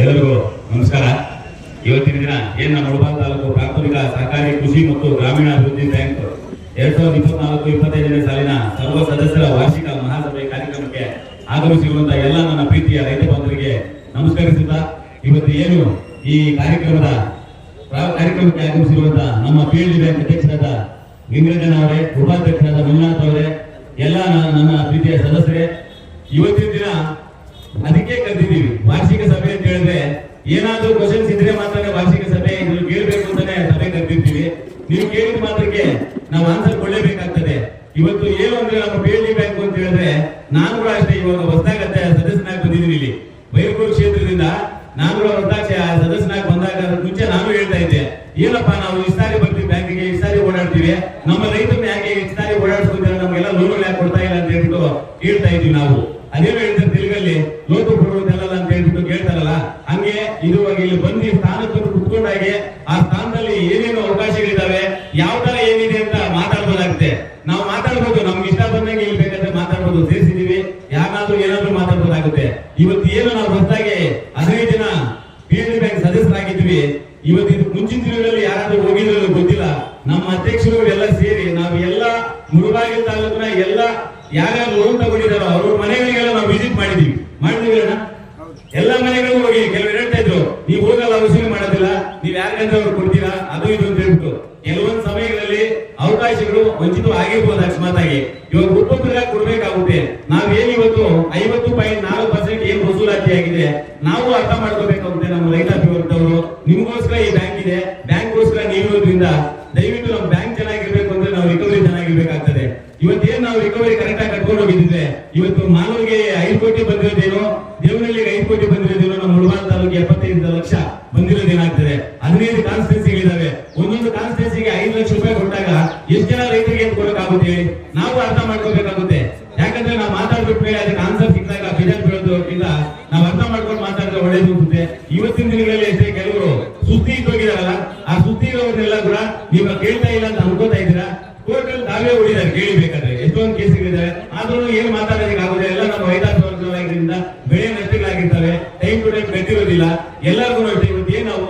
ಎಲ್ಲರಿಗೂ ನಮಸ್ಕಾರ. ಇವತ್ತಿನ ದಿನ ಏನ್ ನಮ್ಮ ತಾಲೂಕು ಪ್ರಾಥಮಿಕ ಸಹಕಾರಿ ಕೃಷಿ ಮತ್ತು ಗ್ರಾಮೀಣ ಅಭಿವೃದ್ಧಿ ಬ್ಯಾಂಕ್ ಎರಡ್ ಸಾವಿರದ ಇಪ್ಪತ್ನಾಲ್ಕು ಇಪ್ಪತ್ತೈದನೇ ಸಾಲಿನ ಸರ್ವ ಸದಸ್ಯರ ವಾರ್ಷಿಕ ಮಹಾಸಭೆ ಕಾರ್ಯಕ್ರಮಕ್ಕೆ ಆಗಮಿಸಿರುವಂತಹ ಎಲ್ಲ ನನ್ನ ಪ್ರೀತಿಯ ರೈತ ಬಾಂಧವರಿಗೆ ನಮಸ್ಕರಿಸುತ್ತಾ, ಇವತ್ತು ಏನು ಈ ಕಾರ್ಯಕ್ರಮದ ಕಾರ್ಯಕ್ರಮಕ್ಕೆ ಆಗಮಿಸಿರುವಂತಹ ನಮ್ಮ ಪಿ ಎಲ್ ಡಿ ಬ್ಯಾಂಕ್ ಅಧ್ಯಕ್ಷರಾದ ಲಿಂಗರಾಜನ್ ಅವರೇ, ಉಪಾಧ್ಯಕ್ಷರಾದ ಮಂಜುನಾಥ್ ಅವರೇ, ಎಲ್ಲ ನನ್ನ ಪ್ರೀತಿಯ ಸದಸ್ಯರೇ, ಇವತ್ತಿನ ದಿನ ಅದಕ್ಕೆ ಕರೆದಿದ್ದೀವಿ. ವಾರ್ಷಿಕ ಸಭೆ ಅಂತ ಹೇಳಿದ್ರೆ ಏನಾದ್ರೂ ಕ್ವಶನ್ಸ್ ಇದ್ರೆ ಮಾತ್ರ ವಾರ್ಷಿಕ ಸಭೆ ಇದ್ರಲ್ಲಿ ಕೇಳಬೇಕು ಅಂತಾನೆ ಸಭೆ ಕರೆದಿರ್ತೀವಿ ನೀವು ಕೇಳಿದ ಮಾತ್ರಕ್ಕೆ ನಾವು ಆನ್ಸರ್ ಕೊಡಲೇಬೇಕಾಗ್ತದೆ. ಇವತ್ತು ಏನು ಅಂದ್ರೆ ನಮ್ಮ ಪಿ ಬ್ಯಾಂಕ್ ಅಂತ ಹೇಳಿದ್ರೆ ನಾನು ಕೂಡ ಅಷ್ಟೇ ಇವಾಗ ಹೊಸದಾಗತ್ತೆ ಸದಸ್ಯನಾಗಿ ಬಂದಿದ್ದೀನಿ ಇಲ್ಲಿ ಬೈರ್ಕೂರು ಕ್ಷೇತ್ರದಿಂದ ನಾನು ಕೂಡ ಹೊಸದಾಗಿ ಸದಸ್ಯನಾಗಿ ಬಂದಾಗ ಅದಕ್ಕೆ ಮುಂಚೆ ನಾನು ಹೇಳ್ತಾ ಇದ್ದೆ ಏನಪ್ಪ ನಾವು ಇಷ್ಟ ಸಾರಿ ಬರ್ತೀವಿ ಬ್ಯಾಂಕಿಗೆ ಇಷ್ಟ ಸಾರಿ ಓಡಾಡ್ತೀವಿ ನಮ್ಮ ರೈತರನ್ನ ಯಾಕೆ ಇಷ್ಟ ಸಾರಿ ಓಡಾಡಿಸ್ಕೊತಾರೆ ನಮ್ಗೆಲ್ಲ ಲೋನ್ ಯಾಕೆ ಕೊಡ್ತಾ ಇಲ್ಲ ಅಂತ ಹೇಳ್ಬಿಟ್ಟು ಹೇಳ್ತಾ ಇದೀವಿ ನಾವು ಅದೇನು ಹೇಳ್ತಾರೆ ತೆಲುಗಲ್ಲಿ ಲೋತು ಕೊಡುವುದಲ್ಲ ಅಂತ ಹೇಳ್ಬಿಟ್ಟು ಕೇಳ್ತಾರಲ್ಲ ಹಂಗೆ ಇದುವಾಗ ಇಲ್ಲಿ ಬಂದು ಈ ಸ್ಥಾನಕ್ಕೆ ಬಂದು ಕುತ್ಕೊಂಡಾಗೆ ಆ ಸ್ಥಾನದಲ್ಲಿ ಏನೇನು ಅವಕಾಶಗಳಿದಾವೆ ಯಾವ ತರ ಏನಿದೆ ಅಂತ ಮಾತಾಡ್ಬೋದಾಗುತ್ತೆ ನಾವು ಮಾತಾಡ್ಬೋದು ನಮ್ಗೆ ಇಷ್ಟ ಬಂದಂಗೆ ಇಲ್ಲಿ ಬೇಕಾದ್ರೆ ಮಾತಾಡ್ಬೋದು ಸೇರಿಸಿದೀವಿ ಯಾರಾದ್ರೂ ಏನಾದ್ರೂ ಮಾತಾಡ್ಬೋದಾಗುತ್ತೆ ಇವತ್ತು ಏನು ನಾವು ಹೊಸದಾಗಿ ಹದಿನೈದು ಜನ ಪಿ ಎಲ್ ಬ್ಯಾಂಕ್ ಸದಸ್ಯರಾಗಿದ್ವಿ ಇವತ್ತು ಇದು ಮುಂಚಿನ ದಿನಗಳಲ್ಲಿ ಯಾರಾದ್ರೂ ಹೋಗಿದ್ರು ಗೊತ್ತಿಲ್ಲ ನಮ್ಮ ಅಧ್ಯಕ್ಷರು ಎಲ್ಲ ಸೇರಿ ನಾವು ಎಲ್ಲ ಮುಳುಬಾಗಿಲು ತಾಲೂಕಿನ ಎಲ್ಲ ಯಾರ್ಯಾರು ಲೋನ್ ತಗೊಂಡಿದ್ದಾರೋ ಅವ್ರ ಮನೆಗಳಿಗೆಲ್ಲ ನಾವು ವಿಸಿಟ್ ಮಾಡಿದೀವಿ ಮಾಡಿದೀವಿ ಅಣ್ಣ ಎಲ್ಲ ಮನೆಗಳಿಗೂ ಹೋಗಿ ಕೆಲವರು ಹೇಳ್ತಾ ಇದ್ರು ನೀವು ಹೋಗಲ್ಲ ವಸೂಲಿ ಮಾಡೋದಿಲ್ಲ ನೀವ್ ಯಾರಿಗಂದ್ರೆ ಅವ್ರು ಕೊಡ್ತೀರಾ ಅದು ಇದು ಅಂತ ಹೇಳ್ಬಿಟ್ಟು ಕೆಲವೊಂದು ಸಮಯಗಳಲ್ಲಿ ಅವಕಾಶಗಳು ವಂಚಿತ ಆಗಿರ್ಬೋದು ಅಕಸ್ಮಾತ್ ಆಗಿ ಇವಾಗ ಒಬ್ಬೊಬ್ಬರಿಗೆ ಕೊಡ್ಬೇಕಾಗುತ್ತೆ ನಾವ್ ಏನ್ ಇವತ್ತು? ಐವತ್ತು ಪಾಯಿಂಟ್ ನಾಲ್ಕು ಪರ್ಸೆಂಟ್ ಏನ್ ವಸೂಲಾತಿ ಆಗಿದೆ? ನಾವು ಅರ್ಥ ಮಾಡ್ಕೋಬೇಕಾಗುತ್ತೆ ನಮ್ಮ ರೈತ ವರ್ಗದವರು ನಿಮಗೋಸ್ಕರ ಈ ಬ್ಯಾಂಕ್ ಇದೆ. ಬ್ಯಾಂಕ್ಗೋಸ್ಕರ ನೀವಿರೋದ್ರಿಂದ ದಯವಿಟ್ಟು ನಮ್ಮ ಬ್ಯಾಂಕ್ ಚೆನ್ನಾಗಿರ್ಬೇಕು ಅಂದ್ರೆ ನಾವು ರಿಕವರಿ ಚೆನ್ನಾಗಿರ್ಬೇಕಾಗ್ತದೆ. ಇವತ್ತೇನು ನಾವು ರಿಕವರಿ ಕರೆಕ್ಟ್ ಆಗಿ ಕಟ್ಕೊಂಡು ಹೋಗಿದ್ದಿದ್ರೆ, ಇವತ್ತು ಮಾನವರಿಗೆ ಐದು ಕೋಟಿ ಬಂದಿರೋದೇನೋ ದೇವನಹಳ್ಳಿಗೆ ಐದು ಕೋಟಿ ಬಂದಿರೋದೇನೋ ನಮ್ಮ ಮುಳಬಾಲ್ ತಾಲೂಕಿಗೆ ಎಪ್ಪತ್ತೈದು ಲಕ್ಷ ಬಂದಿರೋದೇನಾಗ್ತದೆ ಹದಿನೈದು ಕಾನ್ಸ್ಟಿಟ್ಯೂನ್ಸಿಗಳಿದಾವೆ ಒಂದೊಂದು ಕಾನ್ಸ್ಟಿಟ್ಯೂನ್ಸಿಗೆ ಐದು ಲಕ್ಷ ರೂಪಾಯಿ ಕೊಟ್ಟಾಗ ಎಷ್ಟು ಜನ ರೈತರಿಗೆ ಏನ್ ಕೊಡಕ್ಕಾಗುತ್ತೆ ಹೇಳಿ? ನಾವು ಅರ್ಥ ಮಾಡ್ಕೋಬೇಕಾಗುತ್ತೆ ಯಾಕಂದ್ರೆ ನಾವು ಮಾತಾಡ್ಬಿಟ್ಟು ಮೇಲೆ ಅದಕ್ಕೆ ಆನ್ಸರ್ ಸಿಕ್ಕಾಗ ಬಿಜೆಪಿ ಬೀಳೋದಕ್ಕಿಂತ ನಾವು ಅರ್ಥ ಮಾಡ್ಕೊಂಡು ಮಾತಾಡಿದ್ರೆ ಇವತ್ತಿನ ದಿನಗಳಲ್ಲಿ ಅಷ್ಟೇ ಕೆಲವರು ಸುದ್ದಿ ಇದ್ದೋಗಿದಾರಲ್ಲ ಆ ಸುದ್ದಿ ಇರೋರ್ನೆಲ್ಲ ಕೂಡ ನೀವು ಕೇಳ್ತಾ ಇಲ್ಲ ಅಂತ ಅನ್ಕೋತಾ ಇದ್ದೀರಾ? ಕೋರ್ಟ್ ಅಲ್ಲಿ ತಾವೇ ಓಡಿದ್ದಾರೆ, ಕೇಳಿಬೇಕಾದ್ರೆ. ಎಷ್ಟೊಂದು ಕೇಸ್ಗಳಿದ್ದಾರೆ ಆದ್ರೂ ಏನು ಮಾತಾಡೋದಕ್ಕೆ ಆಗುದಿಲ್ಲ. ಎಲ್ಲ ನಮ್ಮ ರೈತಾಪಿ ವರ್ಗವಾಗಿದ್ದರಿಂದ ಬೆಳೆ ನಷ್ಟಗಳಾಗಿರ್ತವೆ. ಟೈಮ್ ಟು ಟೈಮ್ ಗಟ್ಟಿರೋದಿಲ್ಲ ಎಲ್ಲರಿಗೂ ಅಷ್ಟೇ ಇವತ್ತು ಏನು ನಾವು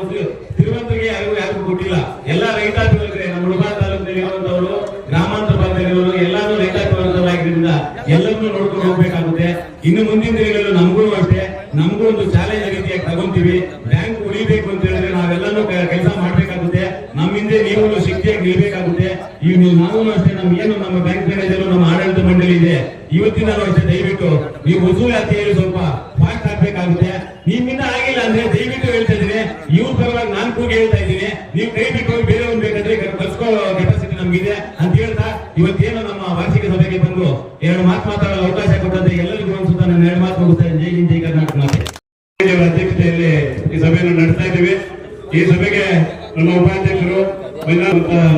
ತಿರುವಂತರಿಗೆ ಯಾರಿಗೂ ಯಾರಿಗೂ ಕೊಟ್ಟಿಲ್ಲ ಎಲ್ಲ ರೈತಾಪಿ ವರ್ಗರೇ ನಮ್ಮ ಮುಳಬಾರ್ ತಾಲೂಕಿನಲ್ಲಿ ಇರುವಂತವರು ಗ್ರಾಮಾಂತರ ಭಾಗದಲ್ಲಿರೋರು ಎಲ್ಲರೂ ರೈತಾಪಿ ವರ್ಗವಾಗಿದ್ದರಿಂದ ಎಲ್ಲರನ್ನೂ ನೋಡ್ಕೊಂಡು ಹೋಗ್ಬೇಕಾಗುತ್ತೆ ಇನ್ನು ಮುಂದಿನ ದಿನಗಳಲ್ಲೂ ನಮಗೂ ಅಷ್ಟೇ ನಮಗೂ ಒಂದು ಚಾಲೆಂಜ್ ರೀತಿಯಾಗಿ ತಗೊಂತೀವಿ ಬ್ಯಾಂಕ್ ಉಳಿಬೇಕು ಅಂತ ಹೇಳಿದ್ರೆ ನಾವೆಲ್ಲನೂ ಕೆಲಸ ಮಾಡ್ಬೇಕಾಗುತ್ತೆ ನೀವು ಶಕ್ತಿಯಾಗಿ ನಿಲ್ಬೇಕಾಗುತ್ತೆ ಈಗ ನೀವು ನಾವು ಅಷ್ಟೇ ನಮ್ಗೆ ಏನು ನಮ್ಮ ಬ್ಯಾಂಕ್ ಮ್ಯಾನೇಜರ್ ನಮ್ಮ ಆಡಳಿತ ಮಂಡಳಿ ಇದೆ. ಇವತ್ತಿನ ಅಷ್ಟೇ ದಯವಿಟ್ಟು ನೀವು ವಸೂಲಾತಿಯಲ್ಲಿ ಸ್ವಲ್ಪ ಫಾಸ್ಟ್ ಆಗ್ಬೇಕಾಗುತ್ತೆ ನಿಮ್ಮಿಂದ ಆಗಿಲ್ಲ ಅಂದ್ರೆ ದಯವಿಟ್ಟು ಹೇಳ್ತಾ ಇದ್ದೀನಿ. ಇವ್ರ ಪರವಾಗಿ ನಾನ್ ಕೂಗಿ ಹೇಳ್ತಾ ಇದ್ದೀನಿ. ನೀವು ಕೈ ಬಿಟ್ಟು ಬೇರೆ ಒಂದ್ ಬೇಕಾದ್ರೆ ಕಳ್ಸ್ಕೋ ಕೆಪಾಸಿಟಿ ನಮ್ಗಿದೆ ಅಂತ ಹೇಳ್ತಾ ಇವತ್ತೇನು ನಮ್ಮ ವಾರ್ಷಿಕ ಸಭೆಗೆ ಬಂದು ಎರಡು ಮಾತು ಮಾತಾಡಲು ಅವಕಾಶ ಕೊಟ್ಟಂತೆ ಎಲ್ಲರಿಗೂ ಅನ್ಸುತ್ತಾ ನಾನು ಎರಡು ಮಾತು ಮುಗಿಸ್ತಾ ಇದ್ದೀನಿ. ಜೈ ಹಿಂದ್ ಜೈ ಕರ್ನಾಟಕ ಮಾತೆ ಅವರ ಅಧ್ಯಕ್ಷತೆಯಲ್ಲಿ ಈ ಸಭೆಯನ್ನು ನಡೆಸ್ತಾ ಇದ್ದೀವಿ ಈ ಸಭೆಗೆ ನಮ್ಮ ಉಪಾಧ್ಯಕ್ಷರು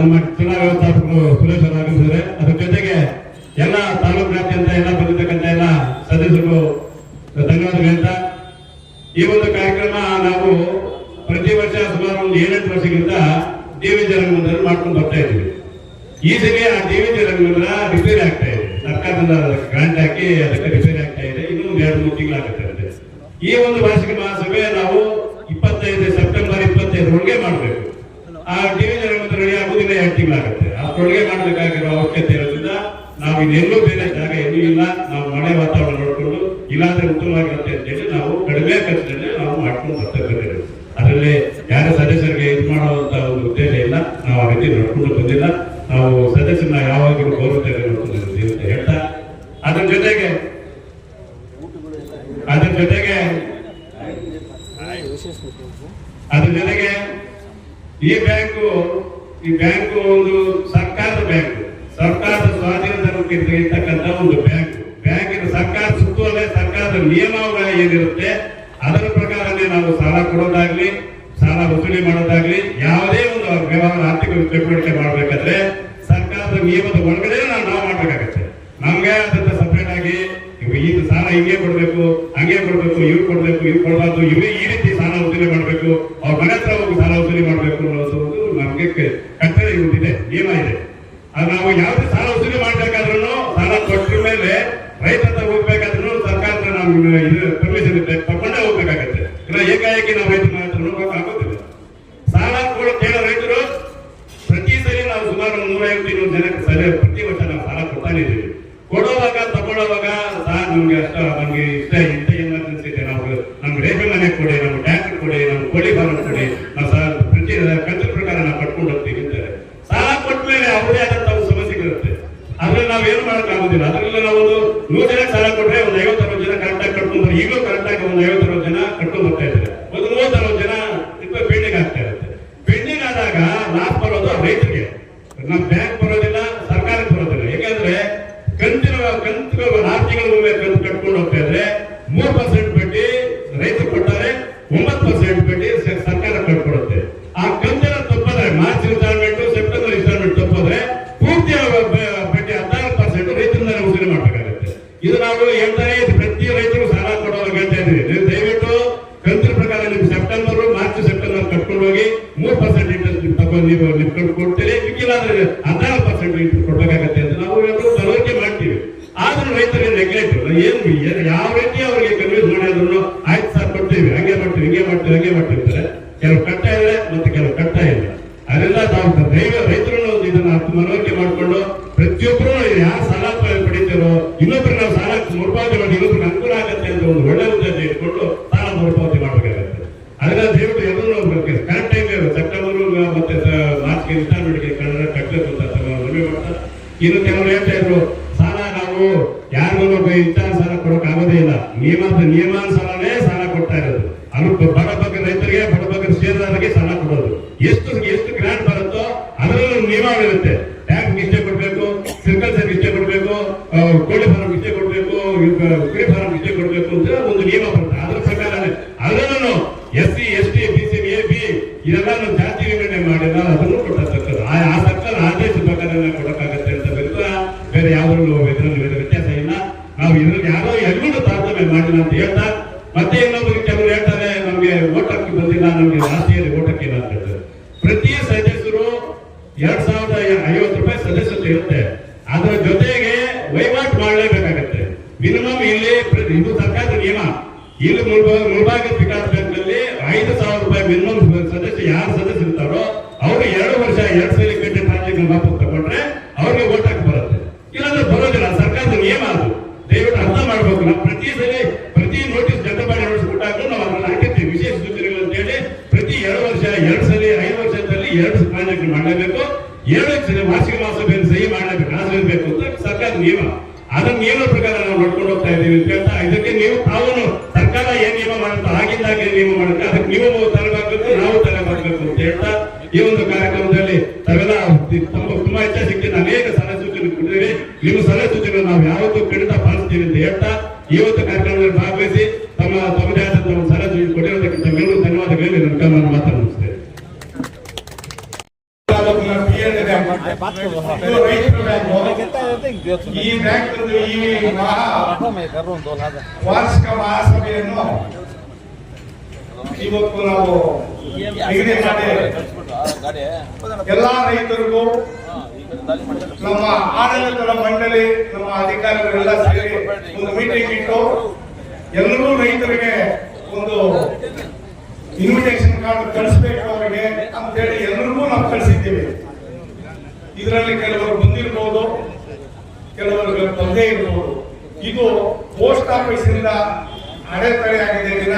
ನಮ್ಮ ಚುನಾವಣಾ ವ್ಯವಸ್ಥಾಪಕರು ಸುರೇಶ್ ಆಗಮಿಸಿದರೆ ಅದ್ರ ಜೊತೆಗೆ ಎಲ್ಲ ತಾಲೂಕಿನಾದ್ಯಂತ ಎಲ್ಲ ಬಂದಿರತಕ್ಕಂಥ ಎಲ್ಲ ಸದಸ್ಯರು ಧನ್ಯವಾದ ಹೇಳ್ತಾ, ಈ ಒಂದು ಕಾರ್ಯಕ್ರಮ ನಾವು ಪ್ರತಿ ವರ್ಷ ಸುಮಾರು ಒಂದು ಏಳೆಂಟು ವರ್ಷಕ್ಕಿಂತ ದೇವಿ ಜರಂಗಮಂದಿರ ಮಾಡ್ಕೊಂಡು ಬರ್ತಾ ಇದ್ದೀವಿ. ಈ ಸಲ ಆ ದೇವಿ ಜರಂಗಮಂದಿರ ರಿಪೇರಿ ಆಗ್ತಾ ಇದೆ. ಸರ್ಕಾರದಿಂದ ಗ್ರಾಂಟ್ ಹಾಕಿ ಅದಕ್ಕೆ ರಿಪೇರಿ ಆಗ್ತಾ ಇದೆ. ಇನ್ನೂ ಎರಡು ಮೂರು ತಿಂಗಳಾಗುತ್ತೆ. ಈ ಒಂದು ವಾರ್ಷಿಕ ಮಹಾಸಭೆ ನಾವು ಸೆಪ್ಟೆಂಬರ್ ಮಾಡಬೇಕು. ಆ ಟಿವಿ ಜರಂಗಮಂದಿರ ರೆಡಿ ಆಗುದಿಲ್ಲ ಎರಡು ತಿಂಗಳಾಗುತ್ತೆ ಅಷ್ಟರೊಳಗೆ ಮಾಡಬೇಕಾಗಿರೋ ಅವಶ್ಯಕತೆ ಇರೋದ್ರಿಂದ ನಾವು ಇನ್ನೆಲ್ಲೂ ಬೇರೆ ಜಾಗ ಎಲ್ಲೂ ಇಲ್ಲ. ನಾವು ಮಳೆ ವಾತಾವರಣ ನೋಡಿಕೊಂಡು ಇಲ್ಲಾಂದ್ರೆ ಉತ್ತಮವಾಗಿರುತ್ತೆ ಅಂತ ಹೇಳಿ ನಾವು ಕಡಿಮೆ ಖರ್ಚಿನಲ್ಲಿ ನಾವು ಮಾಡ್ಕೊಂಡು ಬರ್ತಕ್ಕಂಥದ್ದು. ಅದರಲ್ಲಿ ಯಾರ ಸದಸ್ಯರಿಗೆ ಇದು ಮಾಡುವಂತ ಒಂದು ಉದ್ದೇಶ ಇಲ್ಲ. ನಾವು ಆ ರೀತಿ ನಡ್ಕೊಂಡು ಬಂದಿಲ್ಲ. ನಾವು ಸದಸ್ಯರನ್ನ ಯಾವಾಗಲೂ ಗೌರವದಲ್ಲಿ ನೋಡ್ಕೊಂಡಿದ್ದೀವಿ ಅಂತ ಹೇಳ್ತಾ ಅದ್ರ ಜೊತೆಗೆ ಅದ್ರ ಜೊತೆಗೆ ಅದ್ರ ಜೊತೆಗೆ ಈ ಬ್ಯಾಂಕು ಈ ಬ್ಯಾಂಕು ಒಂದು ಸರ್ಕಾರದ ಬ್ಯಾಂಕು. ಸರ್ಕಾರದ ಸ್ವಾಧೀನದಲ್ಲಿ ಇರ್ತಕ್ಕಂಥ ಒಂದು ಬ್ಯಾಂಕ್. ಬ್ಯಾಂಕಿನ ಸರ್ಕಾರ ಸುತ್ತುವಲ್ಲೇ ಸರ್ಕಾರದ ನಿಯಮಗಳ ಏನಿರುತ್ತೆ, ಅದರ ಪ್ರಕಾರನೇ ನಾವು ಸಾಲ ಕೊಡೋದಾಗ್ಲಿ, ಸಾಲ ವಸೂಲಿ ಮಾಡೋದಾಗ್ಲಿ, ಯಾವುದೇ ಒಂದು ವ್ಯವಹಾರ ಆರ್ಥಿಕ ಚಟುವಟಿಕೆ ಮಾಡಬೇಕಾದ್ರೆ ಸರ್ಕಾರದ ನಿಯಮದ ಒಳಗಡೆ ನಾವು ನಾವು ಮಾಡಬೇಕಾಗತ್ತೆ. ನಮ್ಗೆ ಅದಂತ ಸಪ್ರೇಟ್ ಆಗಿ ಈಗ ಸಾಲ ಹಿಂಗೆ ಕೊಡಬೇಕು, ಹಂಗೆ ಕೊಡಬೇಕು, ಇವ್ರು ಕೊಡಬೇಕು, ಇವ್ರು ಕೊಡಬಾರ್ದು ಇವೇ ಈ ರೀತಿ ಸಾಲ ವಸೂಲಿ ಮಾಡ್ಬೇಕು ಅವ್ರ ಮನೆ ಹತ್ರ ಹೋಗಿ ಸಾಲ ವಸೂಲಿ ಮಾಡಬೇಕು ಅನ್ನೋದು ನಮ್ಗೆ ಕಟ್ಟಳೆ ಇದೆ ನಿಯಮ ಇದೆ ಅದು ನಾವು ಯಾವುದೇ ಸಾಲ ವಸೂಲಿ ಮಾಡಬೇಕಾದ್ರೂ ಸಾಲ ಕೊಟ್ಟ ಮೇಲೆ ರೈತ ಹೋಗ್ಬೇಕಾದ್ರು ಸರ್ಕಾರದ ನಾವು ಇದು ಪರ್ಮಿಷನ್ ಇದೆ ತಗೊಂಡೇ ಹೋಗ್ಬೇಕಾಗತ್ತೆ. ಇಲ್ಲ ಏಕಾಏಕಿ ನಾವು ರೈತರ ಹತ್ರ ಆಗೋದಿಲ್ಲ. ಸಾಲ ಕೂಡ ಕೇಳೋ ರೈತರು ಪ್ರತಿ ಸರಿ ನಾವು ಸುಮಾರು ನೂರೈವತ್ತು ಇನ್ನೂರು ಜನಕ್ಕೆ ಸರಿ ಪ್ರತಿ ವರ್ಷ ನಾವು ಸಾಲ ಕೊಡ್ತಾನೆ ಇದ್ದೀವಿ ಕೊಡುವಾಗ ತಗೊಳ್ಳುವಾಗ ಸಾರ್ ನಮ್ಗೆ ಅಷ್ಟ ನಮ್ಗೆ ಇಷ್ಟ ಇಂಥ ಎಮರ್ಜೆನ್ಸಿ ಇದೆ ನಾವು ನಮ್ಗೆ ರೇಷನ್ ಮನೆ ಕೊಡಿ ನಮ್ಗೆ ಟ್ಯಾಕ್ಟರ್ ಕೊಡಿ ನಮ್ಗೆ ಕೋಳಿ ಫಾರ್ಮ್ ಕೊಡಿ ನಾವು ಸಾರ್ ಪ್ರತಿ ಕಂತು ಪ್ರಕಾರ ನಾವು ಕಟ್ಕೊಂಡು ಹೋಗ್ತೀವಿ ಅಂತಾರೆ ಸಾಲ ಕೊಟ್ಟ ಮೇಲೆ ಅವರೇ ಆದಂತ ಒಂದು ಸಮಸ್ಯೆಗಳಿರುತ್ತೆ ಅದ್ರಲ್ಲಿ ನಾವು ಏನು ಮಾಡಕ್ ಆಗುದಿಲ್ಲ ಅದ್ರಲ್ಲಿ ನಾವು ಒಂದು ನೂರು ಜನಕ್ಕೆ ಸಾಲ ಕೊಟ್ರೆ ಒಂದು ಐವತ್ತು ಅರವತ್ತು ಜನ ಕರೆಕ್ಟ್ ಆಗಿ ಕಟ್ಕೊಂಡು ಬರ್ತಾರೆ ಈಗಲೂ ಕರೆಕ್ಟ್ ಆಗಿ ಒಂದು ಐವತ್ತು ಅರವತ್ತು ಜನ ಕಟ್ಕೊಂಡು ಬರ್ತಾ ಇದ್ದಾರೆ ಒಂದು ಮೂವತ್ತು ಅರವತ್ತು ಜನ ಪೆಂಡಿಂಗ್ ಆಗ್ತಾ ಇರುತ್ತೆ ಪೆಂಡಿಂಗ್ ಆದಾಗ ಲಾಸ್ ಬರೋದು ರೈತರಿಗೆ ನಮ್ಮ ಬ್ಯಾಂಕ್ ಬರೋದಿಲ್ಲ ಸರ್ಕಾರಕ್ಕೆ ಬರೋದಿಲ್ಲ ಯಾಕಂದ್ರೆ ಕಂತಿನ ಕಂತು ಆರು ತಿಂಗಳ ಮೇಲೆ ಕಟ್ಕೊಂಡು ಹೋಗ್ತಾ ಇದ್ರೆ ಮೂರು ಹಂಗೆ ಮಾಡ್ತೀವಿ ಹಿಂಗೆ ಮಾಡ್ತೀವಿ ಕೆಲವು ಕಟ್ಟ ಇದೆ ಮತ್ತೆ ಕೆಲವು ಕಟ್ಟ ಇಲ್ಲ ಅದೆಲ್ಲ ತಾವು ದೈವ ರೈತರು ಇದನ್ನ ಅರ್ಥ ಮನವರಿಕೆ ಮಾಡಿಕೊಂಡು ಪ್ರತಿಯೊಬ್ಬರು ಯಾರು ಸಾಲ ಪ- ಪಡಿತೀರೋ ಇನ್ನೊಬ್ರಿಗೆ ನಾವು ಸಾಲ ಮರುಪಾವತಿ ಮಾಡಿ ಇನ್ನೊಬ್ರಿಗೆ ಅನುಕೂಲ ಆಗುತ್ತೆ ಅಂತ ಒಂದು ಒಳ್ಳೆ ಉದ್ದೇಶ ಇಟ್ಕೊಂಡು ಸಾಲ ಮರುಪಾವತಿ ಮಾಡಬೇಕಾಗುತ್ತೆ ಅದನ್ನ ದಯವಿಟ್ಟು ಎಲ್ಲರೂ ಕರೆಕ್ಟ್ ಟೈಮ್ ಸೆಪ್ಟೆಂಬರ್ ಮತ್ತೆ ಸ- ಮಾರ್ಚ್ಗೆ ಇನ್ಸ್ಟಾಲ್ಮೆಂಟ್ಗೆ ಕನ್ನಡ ಕಟ್ಟಬೇಕು ಅಂತ ತಮ್ಮ ಮನವಿ ಮಾಡ್ತಾ ಇನ್ನು ಕೆಲವರು ಹೇಳ್ತಾ ಇದ್ರು ಸಾಲ ನಾವು ಯಾರಿಗೂ ಇಂತಹ ಸಾಲ ಕೊಡೋಕೆ ಆಗೋದೇ ಇಲ್ಲ ನಿಯಮ ನಿಯಮಾನುಸಾರನೇ ಸಾಲ ಕೊಡ್ತಾ ಇರೋದು ಅದು ಬಡ ಬಗ್ಗೆ ರೈತರಿಗೆ ಬಡ ಬಗ್ಗೆ ಷೇರುದಾರರಿಗೆ ಸಾಲ ಕೊಡೋದು ಎಷ್ಟು ಎಷ್ಟು ಗ್ರಾಂಟ್ ಬರುತ್ತೋ ಅದರಲ್ಲೂ ನಿಯಮಗಳಿರುತ್ತೆ ಟ್ಯಾಕ್ಸ್ ಇಷ್ಟೇ ಕೊಡ್ಬೇಕು ಸಿರ್ಕಲ್ಚರ್ ಇಷ್ಟೇ ಕೊಡ್ಬೇಕು ಆ, ಕೋಳಿ ಫಾರ್ಮ್ ಇಷ್ಟೇ ಕೊಡ್ಬೇಕು ಕುರಿ ಫಾರ್ಮ್ ಇಷ್ಟೇ ಕೊಡ್ಬೇಕು ಅಂತ ಒಂದು ನಿಯಮ ಬರುತ್ತೆ ಅದ್ರ ಪ್ರಕಾರ ಅದರಲ್ಲೂ S C S T B C A B ಇದೆಲ್ಲ ಜಾತಿ ವಿಂಗಡಣೆ ಮಾಡಿಲ್ಲ ಅದನ್ನು ಕೊಟ್ಟರ್ತಕ್ಕದ್ದು ಆ ಆ ಸರ್ಕಾರ ಆದೇಶ ಪ್ರಕಾರ ಕೊಡಕ್ಕಾಗತ್ತೆ ಅಂತ ಬಿಟ್ಟು ಬೇರೆ ಯಾವ್ದ್ರಲ್ಲೂ ಇದರಲ್ಲಿ ಬೇರೆ ವ್ಯತ್ಯಾಸ ಇಲ್ಲ ನಾವು ಇದ್ರಲ್ಲಿ ಯಾರೋ ಎಲ್ಲರೂ ತಾರತಮ್ಯ ಮಾಡಿಲ್ಲ ಅಂತ ಹೇಳ್ತಾ ಮತ್ತೆ ಇನ್ನೊಬ್ಬರು ಕೆಲವರು ಹೇಳ್ತಾರೆ ನಮ್ಗೆ ಓಟ್ ಹಾಕಿ ಬಂದಿಲ್ಲ ನಮ್ಗೆ ರಾಷ್ಟ್ರೀಯ ಓಟ್ ಹಾಕಿಲ್ಲ ಅಂತ ಹೇಳ್ತಾರೆ ಪ್ರತಿ ಸದಸ್ಯರು ಎರಡ್ ಸಾವಿರದ ಐವತ್ತು ರೂಪಾಯಿ ಸದಸ್ಯತೆ ಇರುತ್ತೆ ಅದರ ಜೊತೆಗೆ ವಹಿವಾಟು ಮಾಡಲೇಬೇಕಾಗತ್ತೆ. ಮಿನಿಮಮ್ ಇಲ್ಲಿ ಇದು ಸರ್ಕಾರದ ನಿಯಮ. ಇಲ್ಲಿ ಮುಳ್ಬಾಗ ವಿಕಾಸ್ ಬ್ಯಾಂಕ್ನಲ್ಲಿ ಐದು ಸಾವಿರ ರೂಪಾಯಿ ಮಿನಿಮಮ್ ಸದಸ್ಯ ಯಾರು ಸದಸ್ಯ ಇರ್ತಾರೋ, ಅವರು ಎರಡು ವರ್ಷ ಎರಡು ಸಾವಿರ ಕಟ್ಟಿ ಟ್ರಾನ್ಸಾಕ್ಷನ್ ವಾಪಸ್ ತಗೊಂಡ್ರೆ ಅವ್ರಿಗೆ ಓಟ್ ಹಾಕಿ ನಿಯಮ ಅದನ್ನ ನಿಯಮ ಪ್ರಕಾರ ನಾವು ನೋಡ್ಕೊಂಡು ಹೋಗ್ತಾ ಇದ್ದೀವಿ ಅಂತ ಹೇಳ್ತಾ, ಇದಕ್ಕೆ ನೀವು ತಾವು ಸರ್ಕಾರ ಏನ್ ನಿಯಮ ಮಾಡುತ್ತೋ ಆಗಿಂದಾಗೆ ನಿಯಮ ಮಾಡುತ್ತೆ, ಅದಕ್ಕೆ ನೀವು ತಲೆಬಾಗಬೇಕು ನಾವು ತಲೆಬಾಗಬೇಕು ಅಂತ ಹೇಳ್ತಾ, ಈ ಒಂದು ಕಾರ್ಯಕ್ರಮದಲ್ಲಿ ತಗಲ ತುಂಬಾ ತುಂಬಾ ಸಿಕ್ಕಿದ ಅನೇಕ ಸಲಹೆ ಸೂಚನೆ ಕೊಟ್ಟಿದ್ದೀವಿ ನಿಮ್ಮ ಸಲಹೆ ಸೂಚನೆ ನಾವು ಯಾವತ್ತೂ ಖಂಡಿತ ಪಾಲಿಸ್ತೀವಿ ಅಂತ ಹೇಳ್ತಾ, ಈ ಒಂದು ಕಾರ್ಯಕ್ರಮದಲ್ಲಿ ಭಾಗವಹಿಸಿ ತಮ್ಮ ತಮ್ಮದೇ ಆದಂತಹ ಒಂದು ಸಲಹೆ ಸೂಚನೆ ಕೊಟ್ಟಿರೋದಕ್ಕೆ ತಮ್ಮೆಲ್ಲರೂ ಧನ್ಯವಾದಗಳು ನನ್ನ ಕನ್ನಡ ಮಾತನಾಡಿಸ್ತೇನೆ ತಾಲೂಕಿನ PN ಬ್ಯಾಂಕ್. ಇದು ರೈತರ ಬ್ಯಾಂಕು. ಈ ಬ್ಯಾಂಕ್ ಈ ಮಹಾ ವಾರ್ಷಿಕ ಮಹಾಸಭೆಯನ್ನು ಇವತ್ತು ನಾವು ನಿಗದಿ ಮಾಡಿ ಎಲ್ಲಾ ರೈತರಿಗೂ ನಮ್ಮ ಆಡಳಿತದ ಮಂಡಳಿ, ನಮ್ಮ ಅಧಿಕಾರಿಗಳೆಲ್ಲ ಸೇರಿ ಒಂದು ಮೀಟಿಂಗ್ ಇಟ್ಟು ಎಲ್ಲರೂ ರೈತರಿಗೆ ಒಂದು ಇನ್ವಿಟೇಷನ್ ಕಾರ್ಡ್ ಕಳಿಸ್ಬೇಕು ಅವರಿಗೆ ಅಂತೇಳಿ ಎಲ್ಲರಿಗೂ ನಾವು ಕಳಿಸಿದ್ದೀವಿ. ಇದರಲ್ಲಿ ಕೆಲವರು ಬಂದಿರಬಹುದು ಕೆಲವರಿಗೆ ಬಂದೇ ಇರಬಹುದು ಇದು ಪೋಸ್ಟ್ ಆಫೀಸ್ ಇಂದ ಅಡೆತಡೆ ಆಗಿದೆ ವಿನ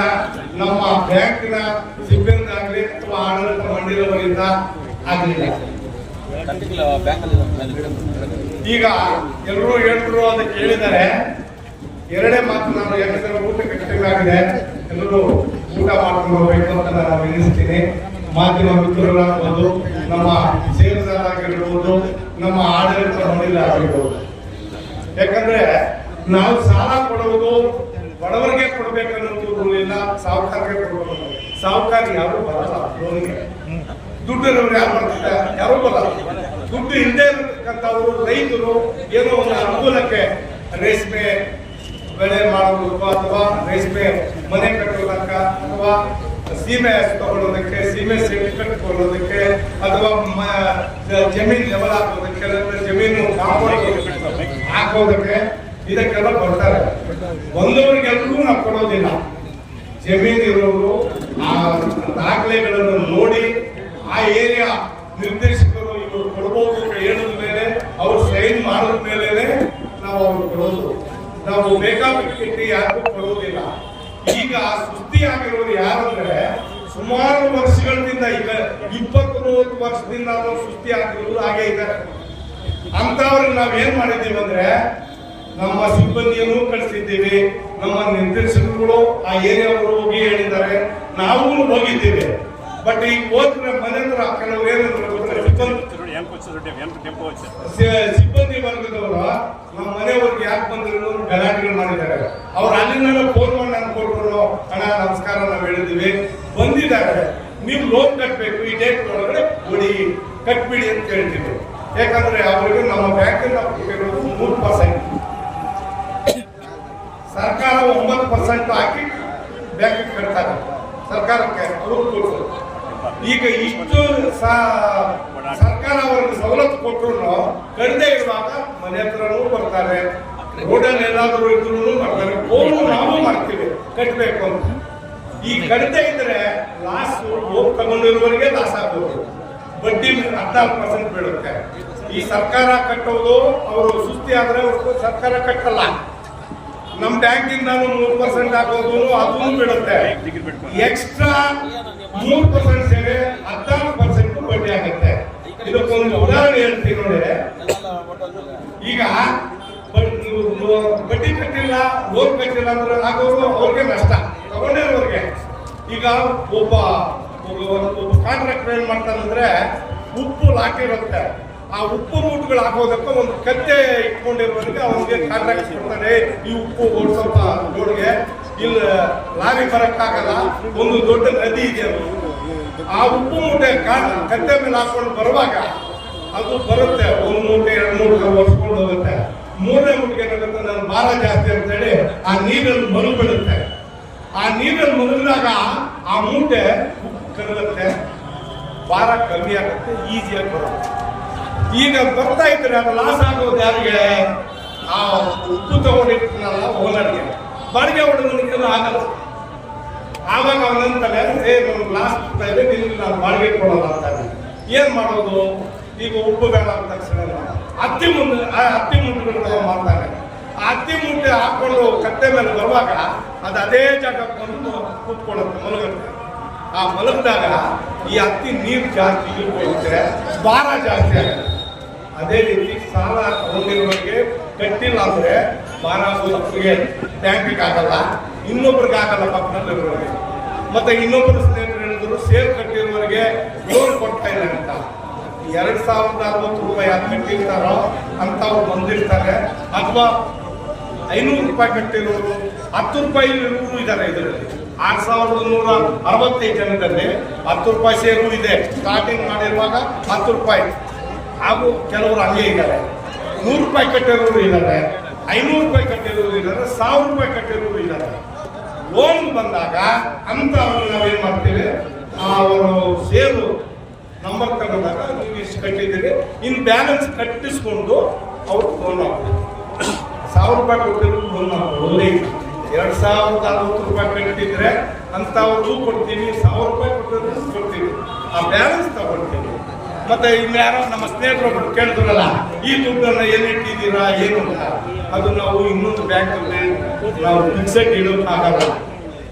ನಮ್ಮ ಬ್ಯಾಂಕಿನ ಸಿಬ್ಬಂದಿ ಆಗಲಿ ಅಥವಾ ಆಡಳಿತ ಮಂಡಳಿಯವರಿಂದ ಆಗಲಿಲ್ಲ. ಈಗ ಎಲ್ಲರೂ ಹೇಳಿದ್ರು ಅಂತ ಕೇಳಿದರೆ, ಎರಡೇ ಮಾತು ನಾನು ಯಾಕಂದ್ರೆ ಊಟಕ್ಕೆ ಟೈಮ್ ಆಗಿದೆ ಎಲ್ಲರೂ ಊಟ ಮಾಡ್ಕೊಂಡು ಹೋಗ್ಬೇಕು ಅಂತ ನಾನು ವಿನಿಸ್ತೀನಿ ಮಾಧ್ಯಮ ಮಿತ್ರರಾಗಿರ್ಬೋದು ನಮ್ಮ ಸೇವೆದಾರರಾಗಿರ್ಬೋದು ನಮ್ಮ ಆಡಳಿತ ಮಂಡಳಿ ಆಗಿರ್ಬೋದು. ಯಾಕಂದ್ರೆ ನಾವು ಸಾಲ ಕೊಡುವುದು ಬಡವರಿಗೆ ಕೊಡ್ಬೇಕನ್ನೋದು ರೂಲ್ ಇಲ್ಲ, ಸಾಹುಕಾರರಿಗೆ ಕೊಡಬೇಕು ಸಾಹುಕಾರ ಯಾರು ಬರಲ್ಲ. ದುಡ್ಡು ನಮ್ಗೆ ಯಾರು ಬರ್ತಾರೆ ಯಾರು ಬರಲ್ಲ. ದುಡ್ಡು ಇಲ್ಲದೆ ಇರತಕ್ಕಂಥವ್ರು, ರೈತರು ಏನೋ ಒಂದು ಅನುಕೂಲಕ್ಕೆ ರೇಷ್ಮೆ ಬೆಳೆ ಮಾಡೋದಕ್ಕೂ ಅಥವಾ ರೇಷ್ಮೆ ಮನೆ ಕಟ್ಟೋದಕ್ಕೆ ಅಥವಾ ಸೀಮೆ ತಗೊಳ್ಳೋದಕ್ಕೆ, ಸೀಮೆ ಸರ್ಟಿಫಿಕೇಟ್ ತಗೊಳ್ಳೋದಕ್ಕೆ ಅಥವಾ ಜಮೀನು ಲೆವೆಲ್ ಹಾಕೋದಕ್ಕೆ ಜಮೀನು ಕಾಂಪೌಂಡ್ ಹಾಕೋದಕ್ಕೆ ಇದಕ್ಕೆಲ್ಲ ಬರ್ತಾರೆ. ಬಂದವರಿಗೆಲ್ಲರಿಗೂ ನಾವು ಕೊಡೋದಿಲ್ಲ. ಜಮೀನಿರೋರು ಆ ದಾಖಲೆಗಳನ್ನು ನೋಡಿ ಆ ಏರಿಯಾ ನಿರ್ದೇಶಕರು ಇವರು ಕೊಡಬಹುದು ಅಂತ ಹೇಳಿದ ಮೇಲೆ, ಅವ್ರು ಸೈನ್ ಮಾಡಿದ ಮೇಲೆ ನಾವು ಅವ್ರು ಕೊಡೋದು. ನಾವು ಬೇಕಾಬಿಟ್ಟು ಯಾರಿಗೂ ಕೊಡೋದಿಲ್ಲ. ಈಗ ಸುದ್ದಿ ಆಗಿರೋದು ಯಾರಂದ್ರೆ ಸುಮಾರು ವರ್ಷಗಳಿಂದ ಈಗ ಇಪ್ಪತ್ತು ಮೂವತ್ತು ವರ್ಷದಿಂದ ಅವರು ಸುದ್ದಿ ಆಗಿರೋದು ಹಾಗೆ ಇದ್ದಾರೆ. ಅಂತವ್ರಿಗೆ ನಾವ್ ಏನ್ ಮಾಡಿದ್ದೀವಿ ಅಂದ್ರೆ ನಮ್ಮ ಸಿಬ್ಬಂದಿಯನ್ನು ಕಳಿಸಿದ್ದೀವಿ. ನಮ್ಮ ನಿರ್ದೇಶಕರುಗಳು ಆ ಏರಿಯಾವರು ಹೋಗಿ ಹೇಳಿದ್ದಾರೆ. ನಾವು ಹೋಗಿದ್ದೀವಿ. ಬಟ್ ಈಗ ಹೋದ್ರೆ ಮನೆ ಹತ್ರ ಕೆಲವ್ರು ಏನಂದ್ರೆ ಸಿಬ್ಬಂದಿ ವರ್ಗದವರು ನಮ್ಮ ಮನೆಯವ್ರಿಗೆ ಯಾಕೆ ಬಂದ್ರು ಗಲಾಟೆಗಳು ಮಾಡಿದ್ದಾರೆ. ಅವ್ರು ಅಲ್ಲಿಂದ ಫೋನ್ ಮಾಡಿ ನಾನು ಕೊಟ್ಟರು ಅಣ್ಣ ನಮಸ್ಕಾರ ನಾವು ಹೇಳಿದ್ದೀವಿ. ಬಂದಿದ್ದಾರೆ. ನೀವು ಲೋನ್ ಕಟ್ಟಬೇಕು ಈ ಡೇಟ್ ಒಳಗಡೆ ಕೊಡಿ ಕಟ್ಬಿಡಿ ಅಂತ ಹೇಳ್ತೀವಿ. ಯಾಕಂದ್ರೆ ಅವರಿಗೆ ನಮ್ಮ ಬ್ಯಾಂಕಿನ ಇರೋದು ಮೂರು ಪರ್ಸೆಂಟ್ ಸರ್ಕಾರ ಒಂಬತ್ತು ಪರ್ಸೆಂಟ್ ಹಾಕಿ ಬ್ಯಾಂಕಿಗೆ ಕಟ್ತಾರೆ. ಸರ್ಕಾರಕ್ಕೆ ಈಗ ಇಷ್ಟು ಸರ್ಕಾರ ಅವ್ರಿಗೆ ಸವಲತ್ತು ಕೊಟ್ಟರು ಕಡಿಮೆ ಇರುವಾಗ ಮನೆ ಹತ್ರನೂ ಬರ್ತಾರೆ. ರೋಡಲ್ಲಿ ಏನಾದರೂ ಇದ್ರು ಬರ್ತಾರೆ. ಫೋನು ನಾವು ಮಾಡ್ತೀವಿ. ಕಟ್ಟಬೇಕು ಅಂತ. ಈ ಕಡಿಮೆ ಇದ್ರೆ ಲಾಸ್ ಹೋಗಿ ತಗೊಂಡಿರುವವರಿಗೆ ಲಾಸ್ ಆಗ್ಬೋದು. ಬಡ್ಡಿ ಹದಿನಾಲ್ಕು ಪರ್ಸೆಂಟ್ ಬೀಳುತ್ತೆ. ಈ ಸರ್ಕಾರ ಕಟ್ಟೋದು ಅವರು ಸುಸ್ತಿ ಆದ್ರೆ ಸರ್ಕಾರ ಕಟ್ಟಲ್ಲ. ನಮ್ ಬ್ಯಾಂಕಿಂದ ಮೂರು ಪರ್ಸೆಂಟ್ ಹಾಕೋದು ಅದು ಬೀಳುತ್ತೆ. ಎಕ್ಸ್ಟ್ರಾ ಮೂರು ಪರ್ಸೆಂಟ್ ಸೇವೆ ಹದಿನಾಲ್ಕು ಪರ್ಸೆಂಟ್ ಬಡ್ಡಿ ಆಗುತ್ತೆ. ಇದಕ್ಕೊಂದು ಉದಾಹರಣೆ ಹೇಳ್ತೀನಿ ನೋಡಿದ್ರೆ. ಈಗ ಬಡ್- ಬಡ್ಡಿ ಕಟ್ಟಿಲ್ಲ, ಲೋನ್ ಕಟ್ಟಿಲ್ಲ ಅಂದ್ರೆ ಆಗೋರು ಅವ್ರಿಗೆ ನಷ್ಟ. ತಗೊಂಡಿರೋರಿಗೆ ಈಗ ಒಬ್ಬ ಒಬ್ಬ ಕಾಂಟ್ರಾಕ್ಟರ್ ಏನ್ ಮಾಡ್ತಾನಂದ್ರೆ ಉಪ್ಪು ಲಾಕ್ ಇರುತ್ತೆ. ಆ ಉಪ್ಪು ಮೂಟುಗಳು ಹಾಕೋದಕ್ಕೆ ಒಂದು ಕತ್ತೆ ಇಟ್ಕೊಂಡಿರೋದಕ್ಕೆ ಅವನಿಗೆ ಕಾಂಟ್ರಾಕ್ಟ್ ಕೊಡ್ತಾನೆ ಈ ಉಪ್ಪು ಓಡಿಸಪ್ಪ ರೋಡ್ಗೆ ಇಲ್ಲಿ, ಲಾರಿ ಬರಕ್ಕಾಗಲ್ಲ. ಒಂದು ದೊಡ್ಡ ನದಿ ಇದೆ. ಆ ಉಪ್ಪು ಮೂಟೆ ಕತ್ತೆ ಮೇಲೆ ಹಾಕೊಂಡು ಬರುವಾಗ ಅದು ಬರುತ್ತೆ. ಒಂದು ಮೂಟೆ, ಎರಡು ಮೂಟೆ ಒಡ್ಸ್ಕೊಂಡು ಹೋಗುತ್ತೆ. ಮೂರನೇ ಮೂಟೆಗೆ ಏನಾಗುತ್ತೆ? ನಾನು ಭಾರ ಜಾಸ್ತಿ ಅಂತೇಳಿ ಆ ನೀರಲ್ಲಿ ಮರುಬಿಡುತ್ತೆ. ಆ ನೀರಲ್ಲಿ ಮರುಗಿದಾಗ ಆ ಮೂಟೆ ಕರಗುತ್ತೆ ಭಾರ ಕಮ್ಮಿ ಆಗುತ್ತೆ ಈಸಿಯಾಗಿ ಬರುತ್ತೆ. ಈಗ ಬರ್ತಾ ಇದ್ರೆ ಅದು ಲಾಸ್ ಆಗೋದು ಯಾರಿಗೆ? ಆ ಉಪ್ಪು ತಗೊಂಡಿರ್ತಾನಲ್ಲ ಓನರ್ಗೆ ಬಾಡಿಗೆ ಹೊಡೆದವನಿಗೆಲ್ಲ ಆಗಲ್ಲ. ಆವಾಗ ಅವನಂತಾನೆ ಏ, ನಾನು ಲಾಸ್ ಬರ್ತಾ ಇದೆ ನಿನ್ಗೆ ನಾನು ಬಾಡಿಗೆ ಕೊಡೋಲ್ಲ ಅಂತಾನೆ. ಏನ್ ಮಾಡೋದು? ಈಗ ಉಪ್ಪು ಬೇಡ ಅಂತ ತಕ್ಷಣ ಹತ್ತಿ ಮುಂದೆ, ಆ ಹತ್ತಿ ಮುಂದೆ ಮಾಡ್ತಾನೆ. ಆ ಹತ್ತಿ ಮುಂದೆ ಹಾಕೊಂಡು ಕತ್ತೆ ಮೇಲೆ ಬರುವಾಗ ಅದು ಅದೇ ಜಾಗ ಬಂದು ಕೂತ್ಕೊಳ್ಳುತ್ತೆ, ಮಲಗುತ್ತೆ. ಆ ಮಲಗಿದಾಗ ಈ ಹತ್ತಿ ನೀರು ಜಾಸ್ತಿ ಹೋಗಿದ್ರೆ ಭಾರ ಜಾಸ್ತಿ ಆಗುತ್ತೆ. ಅದೇ ರೀತಿ ಸಾಲ ತಗೊಂಡಿರೋರಿಗೆ ಕಟ್ಟಿಲ್ಲ ಅಂದ್ರೆ ಭಾರ ಒಬ್ಬರಿಗೆ ಬ್ಯಾಂಕಿಗೆ ಆಗಲ್ಲ. ಇನ್ನೊಬ್ರಿಗೆ ಆಗಲ್ಲ ಪಕ್ಕದಲ್ಲಿರೋರಿಗೆ ಮತ್ತೆ ಇನ್ನೊಬ್ಬರು ಸ್ನೇಹಿತರು ಹೇಳಿದ್ರು, ಸೇರ್ ಕಟ್ಟಿರೋರಿಗೆ ಲೋನ್ ಕೊಡ್ತಾ ಇಲ್ಲ ಅಂತ. ಎರಡ್ ಸಾವಿರದ ಅರವತ್ತು ರೂಪಾಯಿ ಯಾರು ಕಟ್ಟಿರ್ತಾರೋ ಅಂತವ್ರು ಬಂದಿರ್ತಾರೆ. ಅಥವಾ ಐನೂರು ರೂಪಾಯಿ ಕಟ್ಟಿರೋರು ಹತ್ತು ರೂಪಾಯಿ ಇರೋರು ಇದ್ದಾರೆ ಇದರಲ್ಲಿ. ಆರ್ ಸಾವಿರದ ನೂರ ಅರವತ್ತೈದು ಜನದಲ್ಲಿ ಹತ್ತು ರೂಪಾಯಿ ಸೇರು ಇದೆ ಸ್ಟಾರ್ಟಿಂಗ್ ಮಾಡಿರುವಾಗ ಹತ್ತು ರೂಪಾಯಿ. ಹಾಗೂ ಕೆಲವರು ಹಂಗೆ ಇದ್ದಾರೆ. ನೂರು ರೂಪಾಯಿ ಕಟ್ಟಿರೋರು ಇದ್ದಾರೆ. ಐನೂರು ರೂಪಾಯಿ ಕಟ್ಟಿರೋರು ಇದ್ದಾರೆ. ಸಾವಿರ ರೂಪಾಯಿ ಕಟ್ಟಿರೋರು ಇದ್ದಾರೆ. ಲೋನ್ ಬಂದಾಗ ಅಂತ ನಾವೇನು ಮಾಡ್ತೀವಿ? ಅವರು ಸೇರು ನಂಬರ್ ತಗೊಂಡಾಗ ನೀವು ಇಷ್ಟು ಕಟ್ಟಿದ್ದೀರಿ. ಇನ್ನು ಬ್ಯಾಲೆನ್ಸ್ ಕಟ್ಟಿಸ್ಕೊಂಡು ಅವ್ರು ಲೋನ್ ಹಾಕ್ಬೇಕು. ಸಾವಿರ ರೂಪಾಯಿ ಕೊಟ್ಟಿರೋರು ಲೋನ್ ಒಳ್ಳೆ ಎರಡ್ ಸಾವಿರದ ಅರವತ್ತು ರೂಪಾಯಿ ಕಟ್ಟಿದ್ರೆ ಅಂತವ್ರಿಗೂ ಕೊಡ್ತೀನಿ, ಸಾವಿರ ರೂಪಾಯಿ ಕೊಟ್ಟು ಕೊಡ್ತೀವಿ ಆ ಬ್ಯಾಲೆನ್ಸ್ ತಗೊಳ್ತೀವಿ ಮತ್ತೆ ಇನ್ಯಾರೋ ನಮ್ಮ ಸ್ನೇಹಿತರು ಒಬ್ರು ಕೇಳಿದ್ರಲ್ಲ ಈ ದುಡ್ಡನ್ನು ಏನು ಇಟ್ಟಿದ್ದೀರಾ, ಏನು ಅಂತ ಅದು ನಾವು ಇನ್ನೊಂದು ಬ್ಯಾಂಕಲ್ಲಿ ನಾವು ಫಿಕ್ಸೆಡ್ ಇಡೋಕ್ಕಾಗಲ್ಲ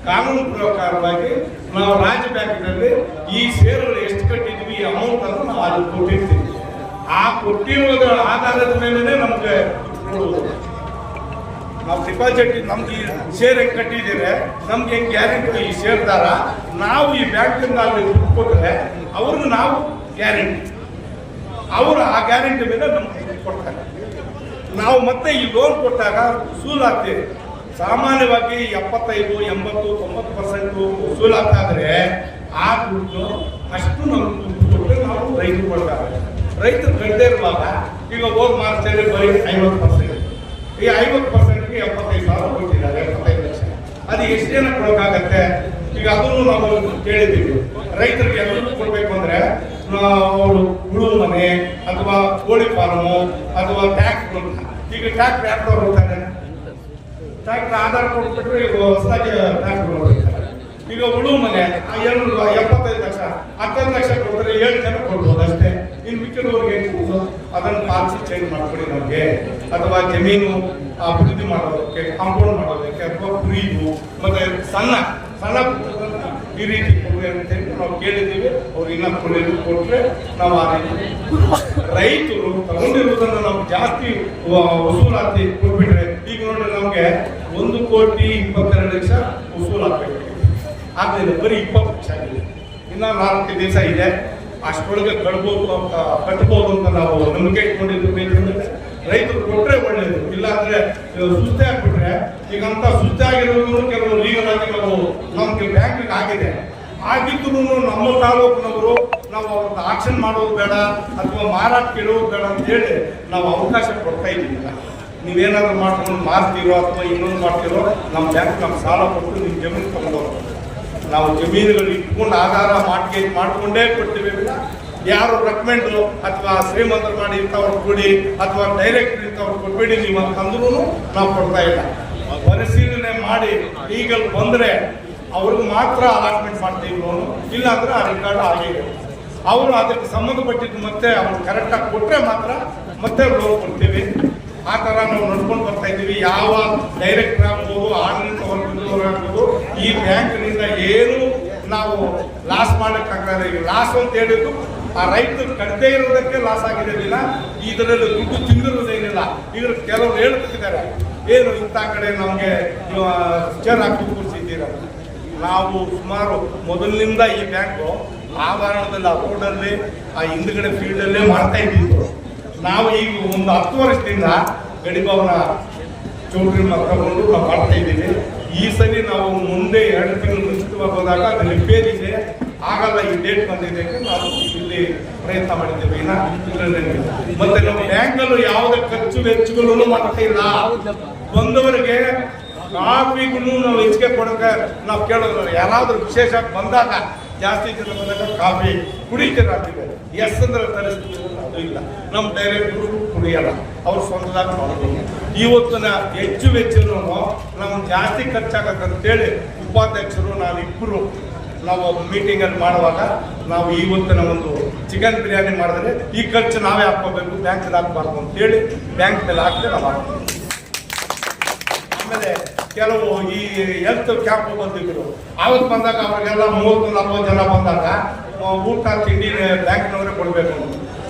ಕಾನೂನು ಪ್ರಕಾರವಾಗಿ ನಾವು ರಾಜ್ಯ ಬ್ಯಾಂಕ್ನಲ್ಲಿ ಈ ಷೇರುಗಳು ಎಷ್ಟು ಕಟ್ಟಿದ್ವಿ ಅಮೌಂಟ್ ಅನ್ನು ನಾವು ಅಲ್ಲಿ ಕೊಟ್ಟಿರ್ತೀವಿ. ಆ ಕೊಟ್ಟಿರೋದ್ರ ಆಧಾರದ ಮೇಲೆ ನಮಗೆ ಕೊಡುವುದು ನಾವು ಡಿಪಾಸಿಟ್ ನಮ್ಗೆ ಈ ಶೇರ್ ಹೆಂಗೆ ಕಟ್ಟಿದ್ದೀರಿ, ನಮ್ಗೆ ಹೆಂಗ್ ಗ್ಯಾರಂಟಿ ಈ ಶೇರ್ದಾರ ನಾವು ಈ ಬ್ಯಾಂಕಿಂದ ಅಲ್ಲಿ ಕೊಟ್ಟರೆ ಅವ್ರಿಗೆ ನಾವು ಗ್ಯಾರಂಟಿ ಅವರು ಆ ಗ್ಯಾರಂಟಿ ಮೇಲೆ ನಮ್ಗೆ ಕೊಡ್ತಾರೆ. ನಾವು ಮತ್ತೆ ಈ ಲೋನ್ ಕೊಟ್ಟಾಗ ವಸೂಲಾಗ್ತೀವಿ ಸಾಮಾನ್ಯವಾಗಿ ಎಪ್ಪತ್ತೈದು, ಎಂಬತ್ತು, ತೊಂಬತ್ತು ಪರ್ಸೆಂಟ್ ವಸೂಲಾಗ್ತಾದ್ರೆ ಆ ದುಡ್ಡು ಅಷ್ಟು ನಮ್ಗೆ ಕೊಟ್ಟು ನಾವು ರೈತರು ಕೊಡ್ತಾರೆ ರೈತರು ಕಟ್ಟದೇ ಇರುವಾಗ, ಈಗ ಹೋಗಿ ಮಾರ್ತಾರೆ ಬರೀ ಐವತ್ತು ಪರ್ಸೆಂಟ್ ಈ ಐವತ್ತು ಪರ್ಸೆಂಟ್ಗೆ ಎಪ್ಪತ್ತೈದು ಸಾವಿರ ಕೊಟ್ಟಿದ್ದಾರೆ, ಎಪ್ಪತ್ತೈದು ಲಕ್ಷ. ಅದು ಎಷ್ಟು ಜನ ಕೊಡೋಕ್ಕಾಗತ್ತೆ? ಈಗ ಅದನ್ನು ನಾವು ಕೇಳಿದ್ದೀವಿ. ರೈತರಿಗೆ ಎಲ್ಲರೂ ಕೊಡಬೇಕು ಅಂದ್ರೆ ಅವರು ಉಳು ಮನೆ ಅಥವಾ ಕೋಳಿ ಫಾರ್ಮು ಅಥವಾ ಟ್ಯಾಕ್ಸ್ ಈಗ ಟ್ಯಾಕ್ಸ್ ಯಾರು ಹೋಗ್ತಾರೆ ಟ್ಯಾಕ್ಸ್ ಆಧಾರ್ ಕೊಟ್ಬಿಟ್ರೆ ಈಗ ಹೊಸದಾಗಿ ಟ್ಯಾಕ್ಸ್ ಕೊಡ್ತಾರೆ ಈಗ ಉಳು ಮನೆ ಎರಡು ಎಪ್ಪತ್ತೈದು ಲಕ್ಷ, ಹತ್ತೈದು ಲಕ್ಷ ಕೊಟ್ಟರೆ ಏಳು ಜನ ಕೊಡ್ಬೋದು ಅಷ್ಟೇ. ಇನ್ನು ಮಿಕ್ಕಿದವ್ರಿಗೆ ಏನು? ಅದನ್ನು ಪಾಲಿಸಿ ಚೇಂಜ್ ಮಾಡ್ಕೊಡಿ ನಮಗೆ. ಅಥವಾ ಜಮೀನು ಅಭಿವೃದ್ಧಿ ಮಾಡೋದಕ್ಕೆ ಕಾಂಪೌಂಡ್ ಮಾಡೋದಕ್ಕೆ ಅಥವಾ ಕುರಿದು ಮತ್ತೆ ಸಣ್ಣ ಸಣ್ಣ ಈ ರೀತಿ ಕೊಡುಗೆ ಅಂತ ಹೇಳಿ ನಾವು ಕೇಳಿದ್ದೀವಿ. ಅವ್ರು ಇನ್ನ ಕೊಡೋದು ಕೊಟ್ಟರೆ ನಾವು ಆ ರೀತಿ ರೈತರು ತಗೊಂಡಿರುವುದನ್ನು ನಾವು ಜಾಸ್ತಿ ವಸೂಲಾತಿ ಕೊಟ್ಬಿಟ್ರೆ, ಈಗ ನೋಡಿ ನಮಗೆ ಒಂದು ಕೋಟಿ ಇಪ್ಪತ್ತೆರಡು ಲಕ್ಷ ವಸೂಲಾಗಬೇಕು. ಆಗ್ಲಿಲ್ಲ ಬರೀ ಇಪ್ಪತ್ತು ಲಕ್ಷ ಆಗಿದೆ. ಇನ್ನ ನಾಲ್ಕು ದಿವಸ ಇದೆ. ಅಷ್ಟರೊಳಗೆ ಕಟ್ಬೋದು ಕಟ್ಬೋದು ಅಂತ ನಾವು ನಂಬಿಕೆ ಇಟ್ಕೊಂಡಿದ್ದು ರೈತರು ಕೊಟ್ಟರೆ ಒಳ್ಳೇದು, ಇಲ್ಲಾಂದ್ರೆ ಸುಸ್ತೆ ಆಗ್ಬಿಟ್ರೆ ಈಗ ಅಂತ ಸುಸ್ತೆ ಆಗಿರೋದು ಕೆಲವು ಲೀಗಲ್ ಆಗಿ ನಾವು ನಮಗೆ ಬ್ಯಾಂಕ್ ಆಗಿದೆ. ಆಗಿದ್ರು ನಮ್ಮ ತಾಲೂಕಿನವರು ನಾವು ಅವ್ರದ್ದು ಆಕ್ಷನ್ ಮಾಡೋದು ಬೇಡ ಅಥವಾ ಮಾರಾಟ ಕೇಳೋದು ಬೇಡ ಅಂತ ಹೇಳಿ ನಾವು ಅವಕಾಶ ಕೊಡ್ತಾ ಇದ್ದೀವಿ. ನೀವೇನಾದ್ರು ಮಾಡ್ಕೊಂಡು ಮಾರ್ತೀರೋ ಅಥವಾ ಇನ್ನೊಂದು ಮಾಡ್ತೀರೋ ನಮ್ಮ ಬ್ಯಾಂಕ್ ನಮ್ಗೆ ಸಾಲ ಕೊಟ್ಟು ನಿಮ್ಮ ಜಮೀನು ತಗೊಂಡೋಗ್ತಾರೆ ನಾವು ಜಮೀನುಗಳು ಇಟ್ಕೊಂಡು ಆಧಾರ ಮಾರ್ಕೆಟ್ ಮಾಡ್ಕೊಂಡೇ ಕೊಡ್ತೀವಿ ಯಾರು ರೆಕಮೆಂಡ್ ಅಥವಾ ಶ್ರೀಮಂತರ ಮಾಡಿ ಇಂಥವ್ರು ಕೊಡಿ ಅಥವಾ ಡೈರೆಕ್ಟ್ ಇಂಥವ್ರು ಕೊಟ್ಬೇಡಿ ನೀವು ಅಂತಂದ್ರೂ ನಾವು ಕೊಡ್ತಾ ಇಲ್ಲ. ಪರಿಶೀಲನೆ ಮಾಡಿ ಈಗಲ್ಲಿ ಬಂದ್ರೆ ಅವ್ರಿಗೆ ಮಾತ್ರ ಅಲಾಟ್ಮೆಂಟ್ ಮಾಡ್ತೀವಿ ಲೋನು ಇಲ್ಲ ಅಂದ್ರೆ ಆ ರೆಕಾರ್ಡ್ ಆಗಿದೆ ಅವರು ಅದಕ್ಕೆ ಸಂಬಂಧಪಟ್ಟಿದ್ದು ಮತ್ತೆ ಅವ್ರು ಕರೆಕ್ಟಾಗಿ ಕೊಟ್ಟರೆ ಮಾತ್ರ ಮತ್ತೆ ಲೋನ್ ಕೊಡ್ತೀವಿ. ಆ ಥರ ನಾವು ನಡ್ಕೊಂಡು ಬರ್ತಾ ಇದ್ದೀವಿ. ಯಾವ ಡೈರೆಕ್ಟರ್ ಆಗ್ಬೋದು, ಆಡಳಿತ ಆಗ್ಬೋದು, ಈ ಬ್ಯಾಂಕ್ನಿಂದ ಏನು ನಾವು ಲಾಸ್ ಮಾಡೋಕ್ಕಾಗಲ್ಲ ಈಗ ಲಾಸ್ ಅಂತ ಹೇಳಿದ್ದು ಆ ರೈತರು ಕಟ್ಟದೇ ಇರೋದಕ್ಕೆ ಲಾಸ್ ಆಗಿದೆ ವಿನ ಇದರಲ್ಲಿ ದುಡ್ಡು ತಿಂದಿರೋದೇನಿಲ್ಲ ಇದ್ರ ಕೆಲವರು ಹೇಳ್ತಿದ್ದಾರೆ ಏನು ಇಂಥ ಕಡೆ ನಮಗೆ ಚೇರ್ ಹಾಕಿ ಕೂರಿಸಿದ್ದೀರ? ನಾವು ಸುಮಾರು ಮೊದಲಿನಿಂದ ಈ ಬ್ಯಾಂಕು ಆವರಣದಲ್ಲಿ, ಆ ರೋಡಲ್ಲಿ ಆ ಹಿಂದ್ಗಡೆ ಫೀಲ್ಡಲ್ಲೇ ಮಾಡ್ತಾ ಇದ್ದೀವಿ. ನಾವು ಈಗ ಒಂದು ಹತ್ತು ವರ್ಷದಿಂದ ಗಡಿಭವನ ಚೌಟ್ರಿ ತಗೊಂಡು ನಾವು ಮಾಡ್ತಾ ಇದ್ದೀವಿ. ಈ ಸರಿ ನಾವು ಮುಂದೆ ಎರಡು ತಿಂಗಳು ಮುಂಚಿತವಾಗಿ ಹೋದಾಗ ಅದು ರಿಪೇರ್ ಇದೆ. ಆಗಲ್ಲ ಈ ಡೇಟ್ ಬಂದಿದೆ ನಾವು ಇಲ್ಲಿ ಪ್ರಯತ್ನ ಮಾಡಿದ್ದೇವೆ. ಮತ್ತೆ ನಮ್ಮ ಬ್ಯಾಂಕಲ್ಲೂ ಯಾವುದೇ ಖರ್ಚು ವೆಚ್ಚಗಳನ್ನು ಮಾಡ್ತಾ ಇಲ್ಲ. ಬಂದವರಿಗೆ ಕಾಫಿಗೂ ನಾವು ಹೆಚ್ಚಿಗೆ ಕೊಡಕ್ಕೆ ನಾವು ಕೇಳೋದು ಯಾರಾದ್ರೂ ವಿಶೇಷ ಬಂದಾಗ ಜಾಸ್ತಿ ಜನ ಬಂದಾಗ ಕಾಫಿ ಕುಡಿತೀರ ಎಸ್ ಅಂದ್ರೆ ತರಿಸ್ತೀವಿ ಅದು ಇಲ್ಲ. ನಮ್ಮ ಡೈರೆಕ್ಟ್ರು ಕುಡಿಯಲ್ಲ. ಅವ್ರು ಸ್ವಂತದಾಗ ಮಾಡೋದಿಲ್ಲ ಇವತ್ತಿನ ಹೆಚ್ಚು ವೆಚ್ಚನೂ ನಮ್ಗೆ ಜಾಸ್ತಿ ಖರ್ಚಾಗತ್ತಂತೇಳಿ ಉಪಾಧ್ಯಕ್ಷರು ನಾವಿಬ್ಬರು ನಾವು ಮೀಟಿಂಗಲ್ಲಿ ಮಾಡುವಾಗ ನಾವು ಇವತ್ತಿನ ಒಂದು ಚಿಕನ್ ಬಿರಿಯಾನಿ ಮಾಡಿದ್ರೆ ಈ ಖರ್ಚು ನಾವೇ ಹಾಕ್ಕೋಬೇಕು, ಬ್ಯಾಂಕಲ್ಲಿ ಹಾಕ್ಬಾರ್ದು ಅಂತೇಳಿ ಬ್ಯಾಂಕ್ ಮೇಲೆ ಹಾಕಿ ನಾವು ಆಮೇಲೆ ಕೆಲವು ಈ ಹೆಲ್ತ್ ಕ್ಯಾಂಪ್ ಬಂದಿದ್ರು. ಆವತ್ತು ಬಂದಾಗ ಅವರಿಗೆಲ್ಲ ಮೂವತ್ತು, ನಲ್ವತ್ತು ಜನ ಬಂದಾಗ ಊಟ, ತಿಂಡಿ ಬ್ಯಾಂಕ್ನವರೇ ಕೊಡಬೇಕು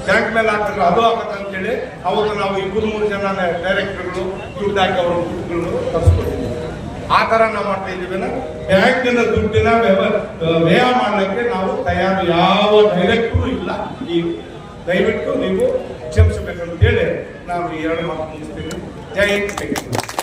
ಬ್ಯಾಂಕ್ ಮೇಲೆ ಹಾಕಿದ್ರೆ, ಅದು ಆಗತ್ತೆ ಅಂತೇಳಿ ಅವತ್ತು ನಾವು ಇಬ್ಬರು, ಮೂರು ಜನ ಡೈರೆಕ್ಟರ್ಗಳು, ದುಡ್ಡು ಹಾಕಿ ಅವರು ದುಡ್ಡುಗಳು ತರಿಸ್ಕೊಟ್ಟಿದ್ದೀವಿ ಆ ಥರ ನಾವು ಮಾಡ್ತಾ ಇದ್ದೀವಿ ಬ್ಯಾಂಕಿನ ದುಡ್ಡಿನ ವ್ಯಯ ಮಾಡಲಿಕ್ಕೆ ನಾವು ತಯಾರು, ಯಾವ ಡೈರೆಕ್ಟೂ ಇಲ್ಲ. ಈ ದಯವಿಟ್ಟು ನೀವು ಕ್ಷಮಿಸಬೇಕಂತ ಹೇಳಿ ನಾವು ಎರಡು ಮಾತು ಮುಗಿಸ್ತೀನಿ. ಜೈ.